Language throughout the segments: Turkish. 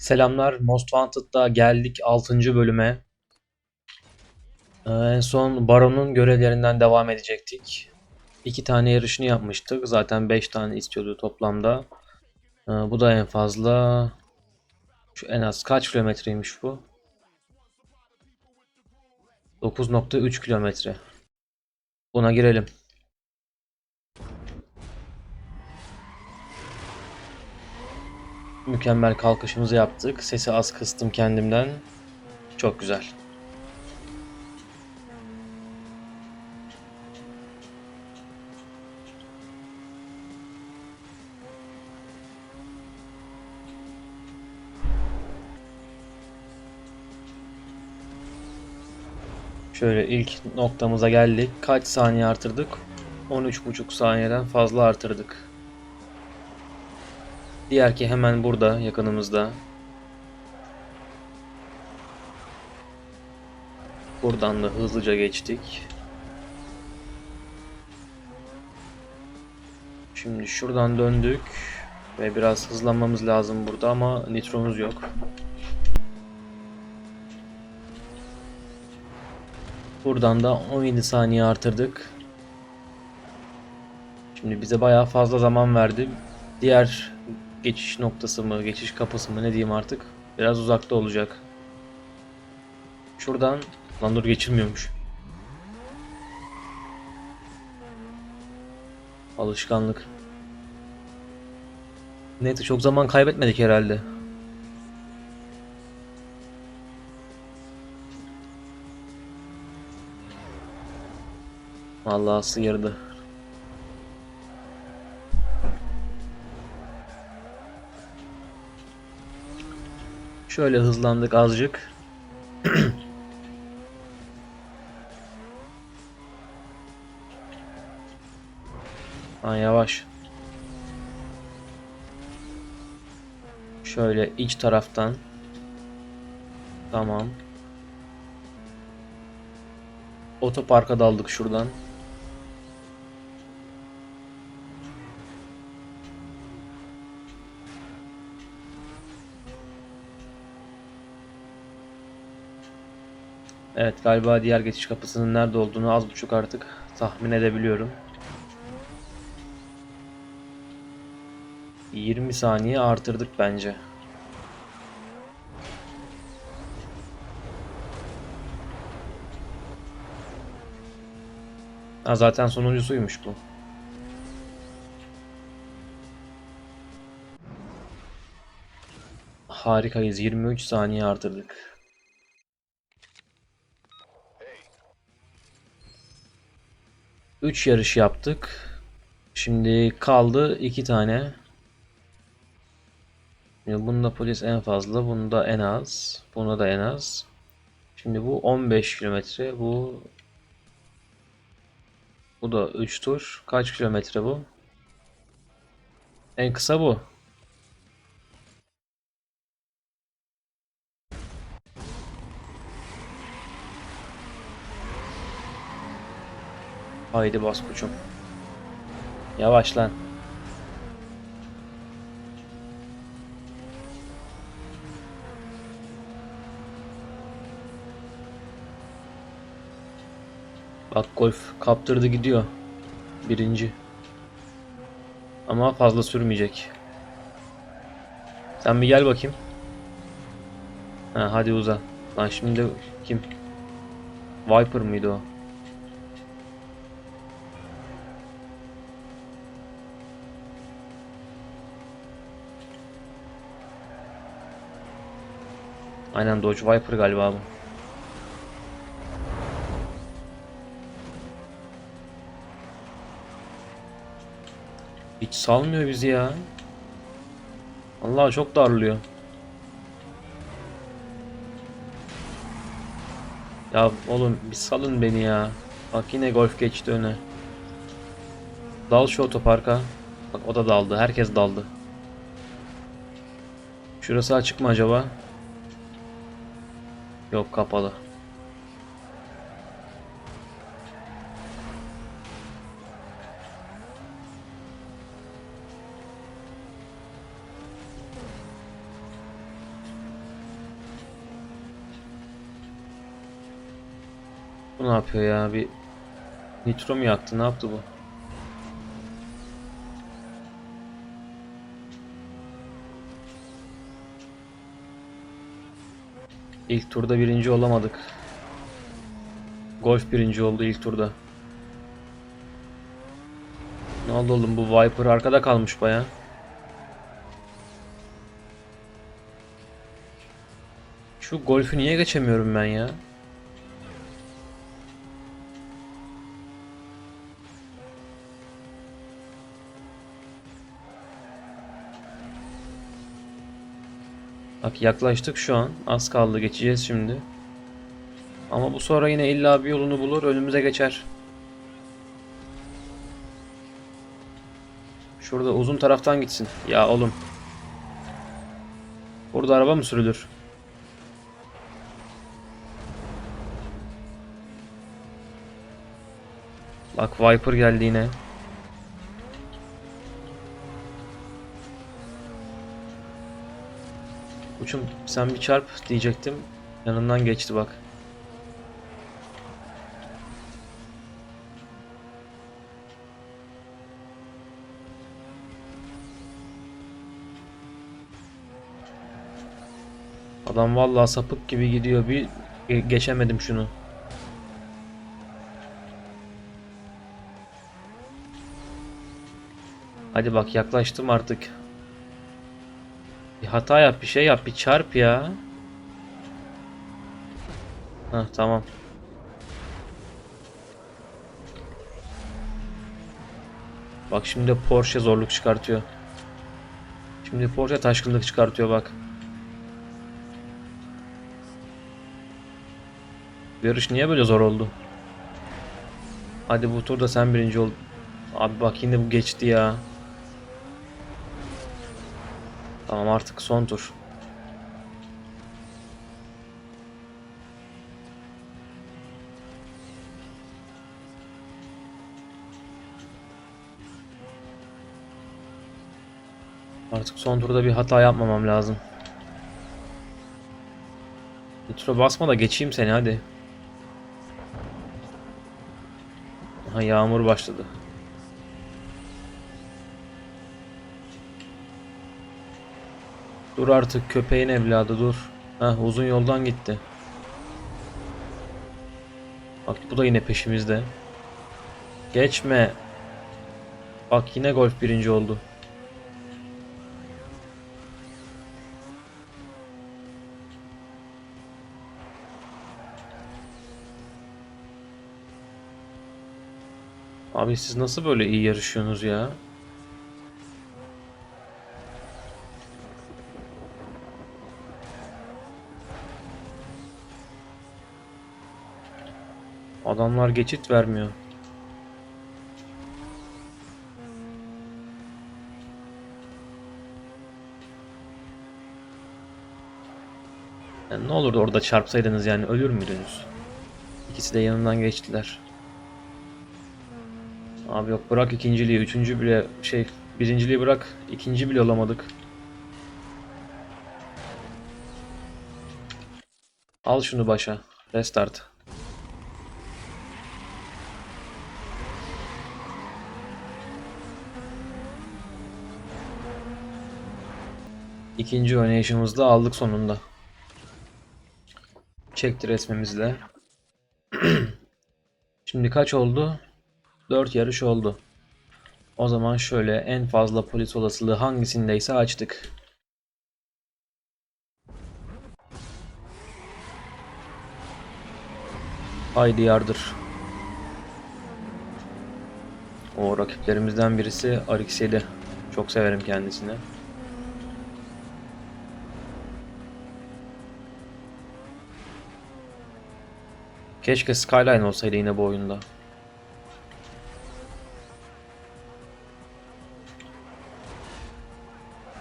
Selamlar. Most Wanted'da geldik 6. bölüme. Ee, en son Baron'un görevlerinden devam edecektik. İki tane yarışını yapmıştık. Zaten 5 tane istiyordu toplamda. Ee, bu da en fazla. Şu en az kaç kilometreymiş bu? 9.3 kilometre. Buna girelim. Mükemmel kalkışımızı yaptık. Sesi az kıstım kendimden. Çok güzel. Şöyle ilk noktamıza geldik. Kaç saniye artırdık? 13,5 saniyeden fazla artırdık. Diğer ki hemen burada yakınımızda. Buradan da hızlıca geçtik. Şimdi şuradan döndük ve biraz hızlanmamız lazım burada ama nitromuz yok. Buradan da 17 saniye artırdık. Şimdi bize bayağı fazla zaman verdi. Diğer geçiş noktası mı, geçiş kapısı mı ne diyeyim artık biraz uzakta olacak. Şuradan lan dur geçilmiyormuş. Alışkanlık. Neyse çok zaman kaybetmedik herhalde. Vallahi sıyırdı. Şöyle hızlandık azıcık. Ha yavaş. Şöyle iç taraftan. Tamam. Otoparka daldık şuradan. Evet galiba diğer geçiş kapısının nerede olduğunu az buçuk artık tahmin edebiliyorum. 20 saniye artırdık bence. Ha, zaten sonuncusuymuş bu. Harikayız. 23 saniye artırdık. Üç yarış yaptık. Şimdi kaldı iki tane. Şimdi bunda polis en fazla, bunda en az, bunda da en az. Şimdi bu 15 kilometre, bu bu da 3 tur. Kaç kilometre bu? En kısa bu. Haydi bas koçum. Yavaş lan. Bak golf kaptırdı gidiyor. Birinci. Ama fazla sürmeyecek. Sen bir gel bakayım. Ha, hadi uza. Lan şimdi kim? Viper mıydı o? Aynen Dodge Viper galiba bu. Hiç salmıyor bizi ya. Allah çok darlıyor. Ya oğlum bir salın beni ya. Bak yine golf geçti öne. Dal şu otoparka. Bak o da daldı. Herkes daldı. Şurası açık mı acaba? Yok kapalı. Bu ne yapıyor ya? Bir nitro mu yaktı? Ne yaptı bu? İlk turda birinci olamadık. Golf birinci oldu ilk turda. Ne oldu oğlum bu Viper arkada kalmış baya. Şu golfü niye geçemiyorum ben ya? Bak yaklaştık şu an. Az kaldı geçeceğiz şimdi. Ama bu sonra yine illa bir yolunu bulur önümüze geçer. Şurada uzun taraftan gitsin. Ya oğlum. Burada araba mı sürülür? Bak Viper geldi yine. Uçum sen bir çarp diyecektim. Yanından geçti bak. Adam vallahi sapık gibi gidiyor. Bir ge- geçemedim şunu. Hadi bak yaklaştım artık. Hata yap, bir şey yap, bir çarp ya. Hah tamam. Bak şimdi Porsche zorluk çıkartıyor. Şimdi Porsche taşkınlık çıkartıyor bak. Yarış niye böyle zor oldu? Hadi bu turda sen birinci ol. Abi bak yine bu geçti ya. Tamam artık son tur. Artık son turda bir hata yapmamam lazım. Nitro basma da geçeyim seni hadi. Aha yağmur başladı. Dur artık köpeğin evladı dur. Heh uzun yoldan gitti. Bak bu da yine peşimizde. Geçme. Bak yine golf birinci oldu. Abi siz nasıl böyle iyi yarışıyorsunuz ya? Adamlar geçit vermiyor. Yani ne olurdu orada çarpsaydınız yani ölür müydünüz? İkisi de yanından geçtiler. Abi yok bırak ikinciliği, üçüncü bile şey birinciliği bırak ikinci bile olamadık. Al şunu başa. Restart. İkinci oynayışımızı da aldık sonunda. Çekti resmimizle. Şimdi kaç oldu? 4 yarış oldu. O zaman şöyle en fazla polis olasılığı hangisindeyse açtık. Haydi yardır. O rakiplerimizden birisi Arix7. Çok severim kendisini. Keşke Skyline olsaydı yine bu oyunda.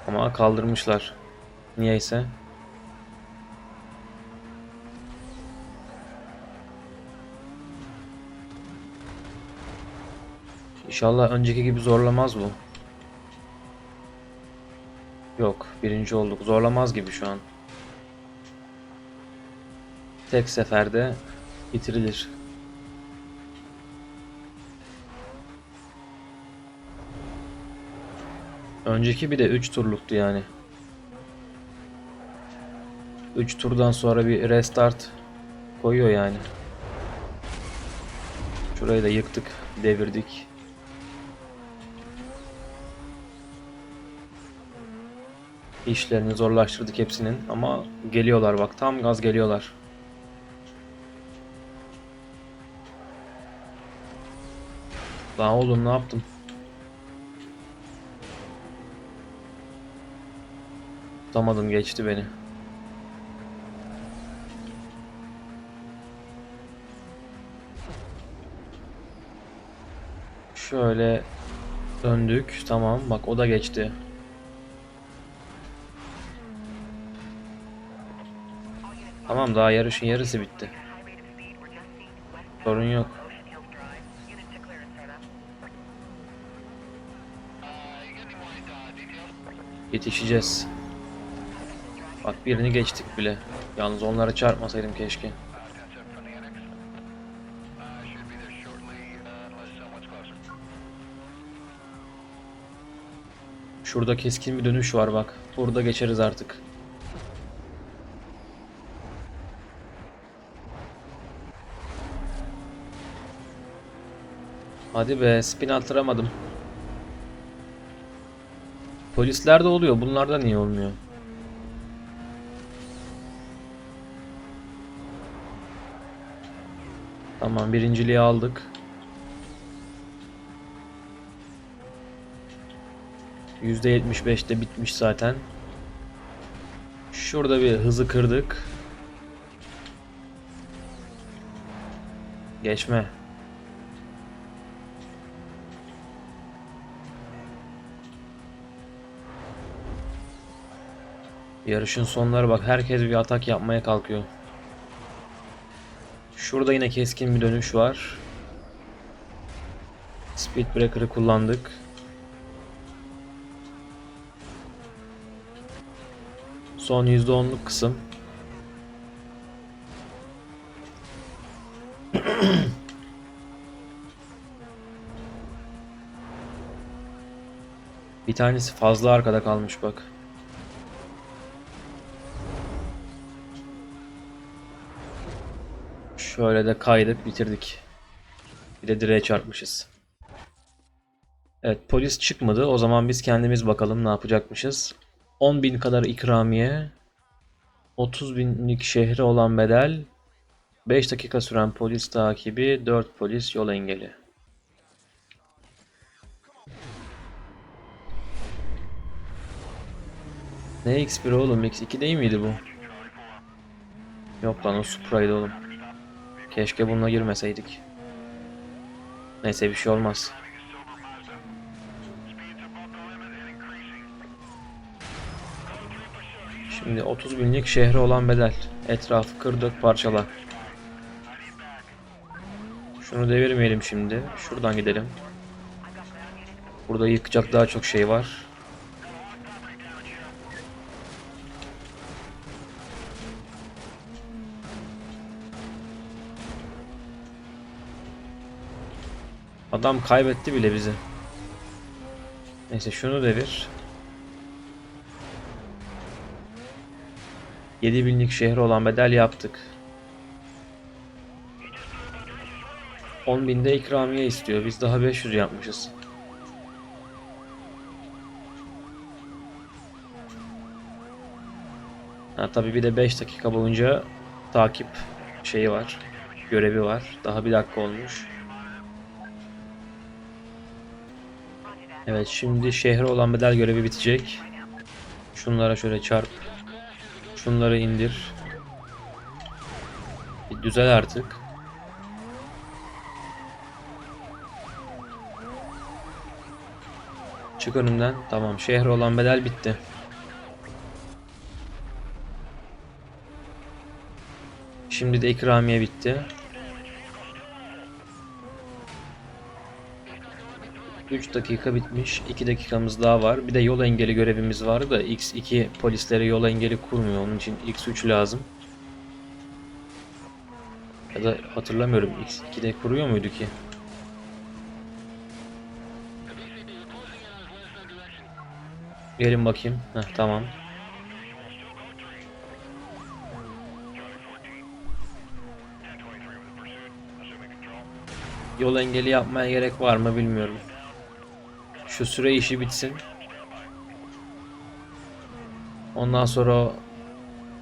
Ama kaldırmışlar. Niyeyse. İnşallah önceki gibi zorlamaz bu. Yok, birinci olduk. Zorlamaz gibi şu an. Tek seferde getirilir. Önceki bir de 3 turluktu yani. 3 turdan sonra bir restart koyuyor yani. Şurayı da yıktık, devirdik. İşlerini zorlaştırdık hepsinin ama geliyorlar bak tam gaz geliyorlar. Lan oğlum ne yaptım? Tutamadım geçti beni. Şöyle döndük. Tamam bak o da geçti. Tamam daha yarışın yarısı bitti. Sorun yok. Yetişeceğiz. Bak birini geçtik bile. Yalnız onlara çarpmasaydım keşke. Şurada keskin bir dönüş var bak. Burada geçeriz artık. Hadi be spin attıramadım. Polislerde oluyor. Bunlarda niye olmuyor? Tamam birinciliği aldık. %75'te bitmiş zaten. Şurada bir hızı kırdık. Geçme. Yarışın sonları bak herkes bir atak yapmaya kalkıyor. Şurada yine keskin bir dönüş var. Speed Breaker'ı kullandık. Son %10'luk kısım. Bir tanesi fazla arkada kalmış bak. Şöyle de kaydık bitirdik. Bir de direğe çarpmışız. Evet polis çıkmadı. O zaman biz kendimiz bakalım ne yapacakmışız. 10.000 kadar ikramiye. 30 binlik şehre olan bedel. 5 dakika süren polis takibi. 4 polis yol engeli. Ne X1 oğlum? X2 değil miydi bu? Yok lan o Supra'ydı oğlum. Keşke bununla girmeseydik. Neyse bir şey olmaz. Şimdi 30 binlik şehre olan bedel. Etrafı kır dök parçala. Şunu devirmeyelim şimdi. Şuradan gidelim. Burada yıkacak daha çok şey var. Adam kaybetti bile bizi. Neyse şunu devir. 7000'lik şehri olan bedel yaptık. 10.000'de ikramiye istiyor. Biz daha 500 yapmışız. Ha tabii bir de 5 dakika boyunca takip şeyi var. Görevi var. Daha bir dakika olmuş. Evet şimdi şehre olan bedel görevi bitecek. Şunlara şöyle çarp. Şunları indir. Bir düzel artık. Çık önümden. Tamam şehre olan bedel bitti. Şimdi de ikramiye bitti. 3 dakika bitmiş. 2 dakikamız daha var. Bir de yol engeli görevimiz var da X2 polislere yol engeli kurmuyor. Onun için X3 lazım. Ya da hatırlamıyorum X2'de kuruyor muydu ki? Gelin bakayım. Heh, tamam. Yol engeli yapmaya gerek var mı bilmiyorum. Şu süre işi bitsin. Ondan sonra o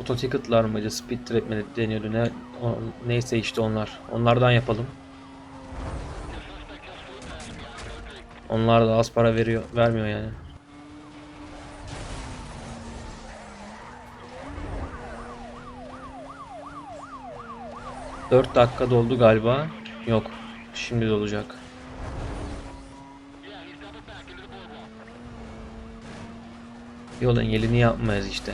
ototicket'lar mıydı? Speed trap mi deniyordu? Ne, o- neyse işte onlar. Onlardan yapalım. Onlar da az para veriyor, vermiyor yani. Dört dakika doldu galiba. Yok. Şimdi dolacak. Yol engelini yapmayız işte.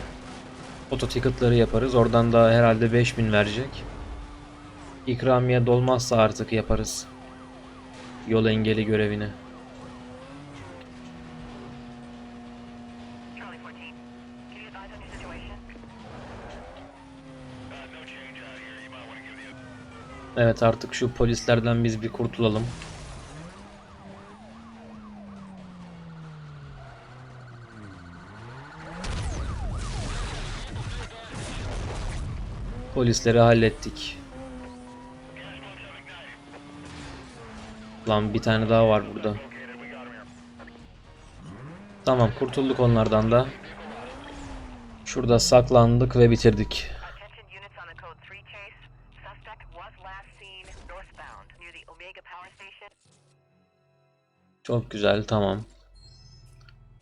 Ototicket'ları yaparız. Oradan da herhalde 5000 verecek. İkramiye dolmazsa artık yaparız. Yol engeli görevini. Charlie 14. Can you advise on your situation? Evet artık şu polislerden biz bir kurtulalım. Polisleri hallettik. Lan bir tane daha var burada. Tamam kurtulduk onlardan da. Şurada saklandık ve bitirdik. Attention units on the code 3 chase. Suspect was last seen northbound near the Omega Power Station. Çok güzel tamam.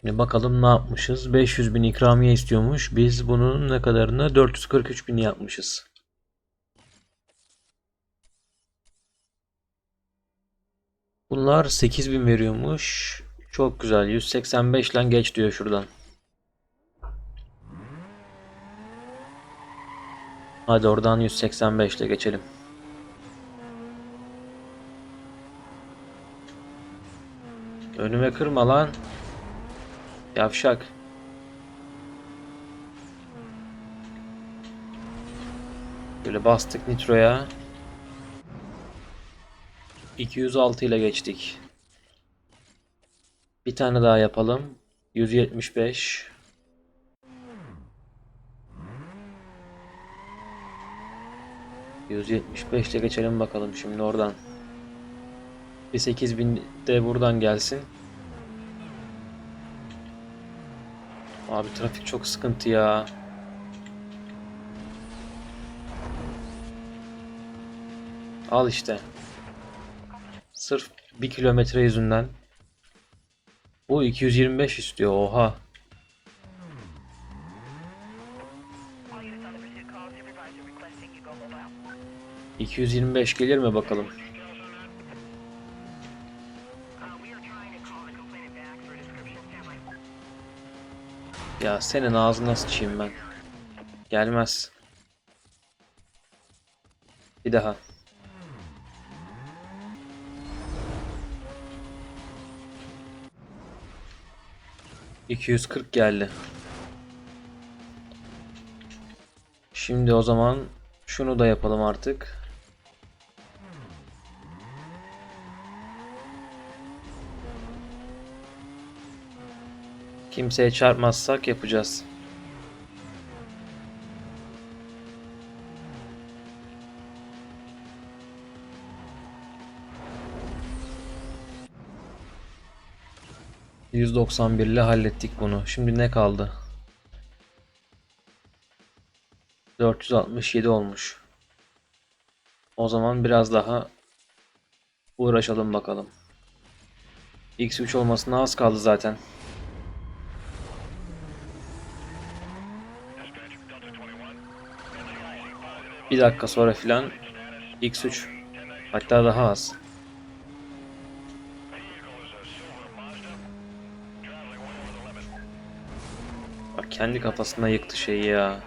Şimdi bakalım ne yapmışız. 500 bin ikramiye istiyormuş. Biz bunun ne kadarını 443 bin yapmışız. Bunlar 8 bin veriyormuş. Çok güzel. 185 ile geç diyor şuradan. Hadi oradan 185 ile geçelim. Önüme kırma lan. Yavşak. Böyle bastık nitroya. 206 ile geçtik. Bir tane daha yapalım. 175. ...175 ile geçelim bakalım şimdi oradan. Bir 8000 de buradan gelsin. Abi trafik çok sıkıntı ya. Al işte. Sırf bir kilometre yüzünden. Bu 225 istiyor. Oha. All units on the pursuit call. Supervisor requesting you go mobile. 225 gelir mi bakalım? Ya senin ağzına sıçayım ben. Gelmez. Bir daha. ...240 geldi. Şimdi o zaman... ...şunu da yapalım artık. Kimseye çarpmazsak yapacağız. ...191 ile hallettik bunu. Şimdi ne kaldı? 467 olmuş. O zaman biraz daha... ...uğraşalım bakalım. X3 olmasına az kaldı zaten. Bir dakika sonra filan X3 hatta daha az. Bak kendi kafasına yıktı şeyi ya. Mile.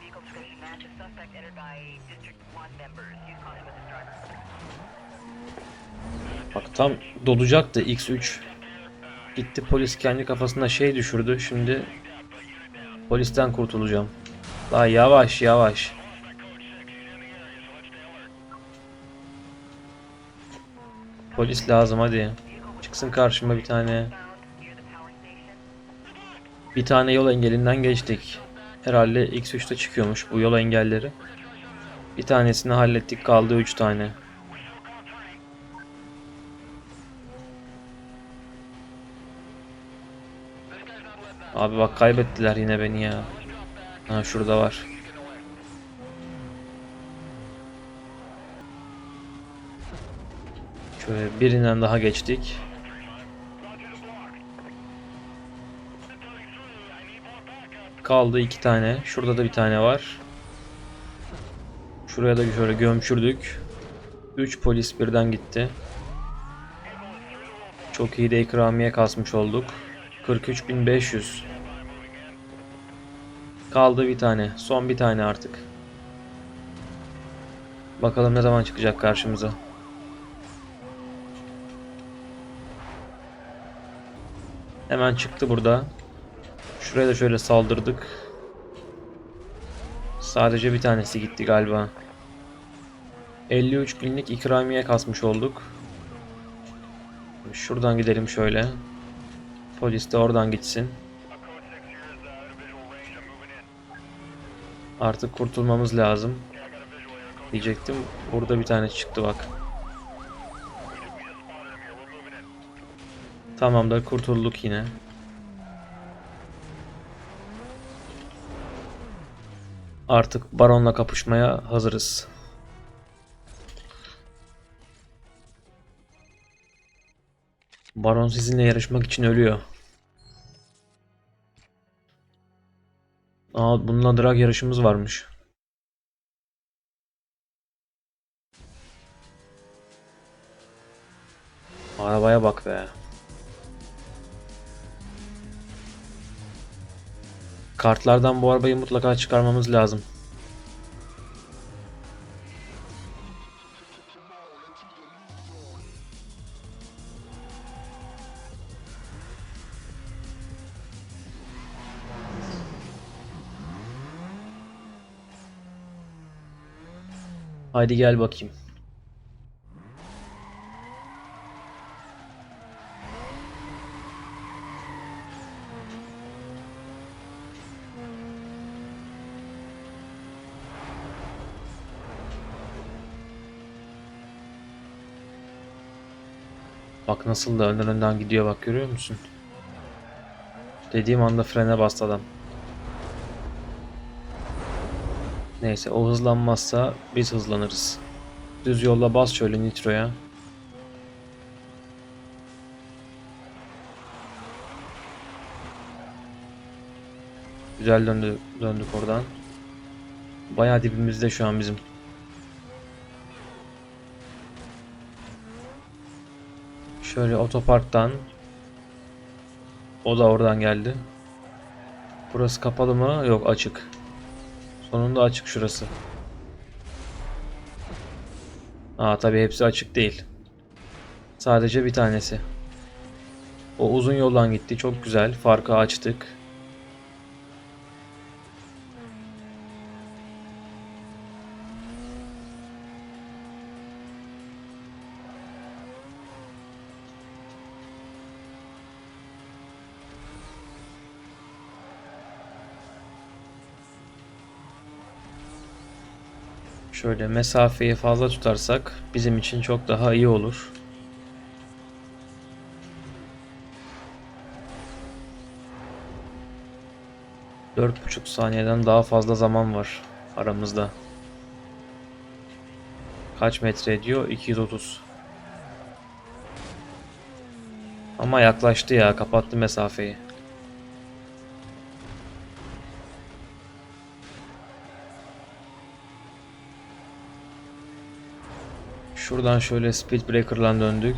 Vehicle description matches suspect entered by District 1 members. Use caution with this driver. Bak tam dolacaktı X3. Gitti polis kendi kafasına şey düşürdü. Şimdi polisten kurtulacağım. Daha yavaş yavaş. Polis lazım hadi. Çıksın karşıma bir tane. Bir tane yol engelinden geçtik. Herhalde X3'te çıkıyormuş bu yol engelleri. Bir tanesini hallettik kaldı 3 tane. Abi bak kaybettiler yine beni ya. Ha şurada var. Şöyle birinden daha geçtik. Kaldı iki tane. Şurada da bir tane var. Şuraya da şöyle gömçürdük. 3 polis birden gitti. Çok iyi de ikramiye kasmış olduk. 43.500. Kaldı bir tane. Son bir tane artık. Bakalım ne zaman çıkacak karşımıza. Hemen çıktı burada. Şuraya da şöyle saldırdık. Sadece bir tanesi gitti galiba. 53 binlik ikramiye kasmış olduk. Şuradan gidelim şöyle. Polis de oradan gitsin. Artık kurtulmamız lazım. Diyecektim. Burada bir tane çıktı bak. Tamamdır kurtulduk yine. Artık baronla kapışmaya hazırız. Baron sizinle yarışmak için ölüyor. Aa bununla drag yarışımız varmış. Arabaya bak be. Kartlardan bu arabayı mutlaka çıkarmamız lazım. Haydi gel bakayım. Bak nasıl da önden önden gidiyor bak görüyor musun? Dediğim anda frene bastı adam. Neyse o hızlanmazsa biz hızlanırız. Düz yolla bas şöyle nitroya. Güzel döndü, döndük oradan. Bayağı dibimizde şu an bizim. Şöyle otoparktan. O da oradan geldi. Burası kapalı mı? Yok açık. Sonunda açık şurası. Aa tabii hepsi açık değil. Sadece bir tanesi. O uzun yoldan gitti. Çok güzel. Farkı açtık. Şöyle mesafeyi fazla tutarsak bizim için çok daha iyi olur. Dört buçuk saniyeden daha fazla zaman var aramızda. Kaç metre ediyor? 230. Ama yaklaştı ya, kapattı mesafeyi. Şuradan şöyle speed breaker'la döndük.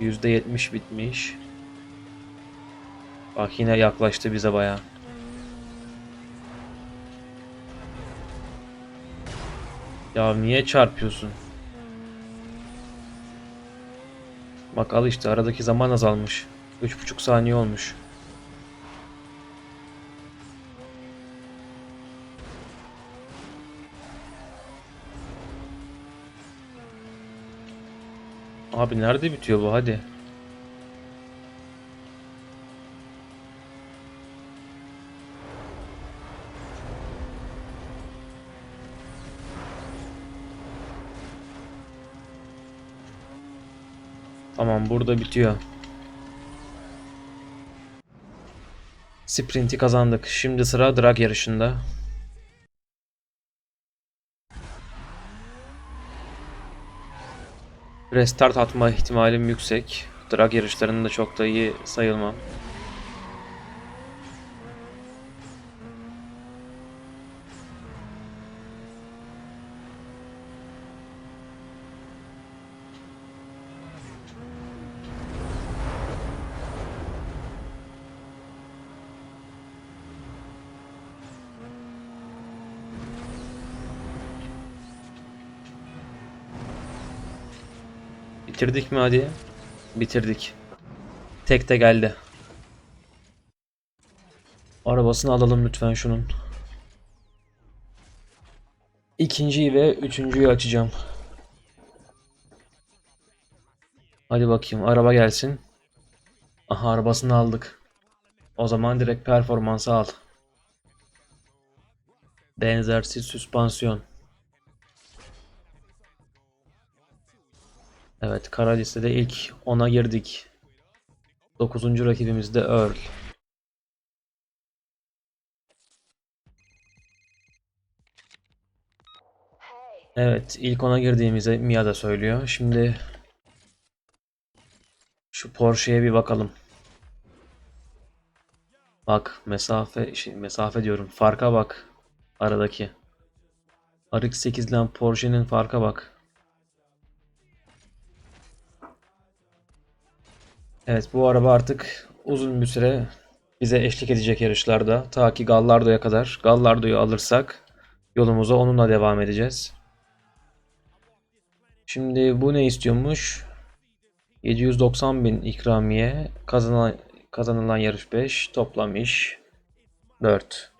%70 bitmiş. Bak yine yaklaştı bize baya. Ya niye çarpıyorsun? Bak al işte aradaki zaman azalmış. 3,5 saniye olmuş. Abi nerede bitiyor bu hadi. Tamam burada bitiyor. Sprinti kazandık. Şimdi sıra drag yarışında. Restart atma ihtimalim yüksek. Drag yarışlarında çok da iyi sayılmam. Bitirdik mi hadi? Bitirdik. Tek de geldi. Arabasını alalım lütfen şunun. İkinciyi ve üçüncüyü açacağım. Hadi bakayım araba gelsin. Aha arabasını aldık. O zaman direkt performansı al. Benzersiz süspansiyon. Evet kara listede ilk 10'a girdik. 9. rakibimiz de Earl. Evet ilk 10'a girdiğimizi Mia da söylüyor. Şimdi şu Porsche'ye bir bakalım. Bak mesafe şey, mesafe diyorum. Farka bak aradaki. RX-8 ile Porsche'nin farka bak. Evet bu araba artık uzun bir süre bize eşlik edecek yarışlarda. Ta ki Gallardo'ya kadar. Gallardo'yu alırsak yolumuza onunla devam edeceğiz. Şimdi bu ne istiyormuş? 790 bin ikramiye. Kazanan, kazanılan yarış 5. Toplam iş 4.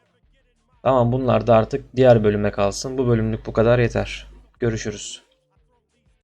Tamam bunlar da artık diğer bölüme kalsın. Bu bölümlük bu kadar yeter. Görüşürüz.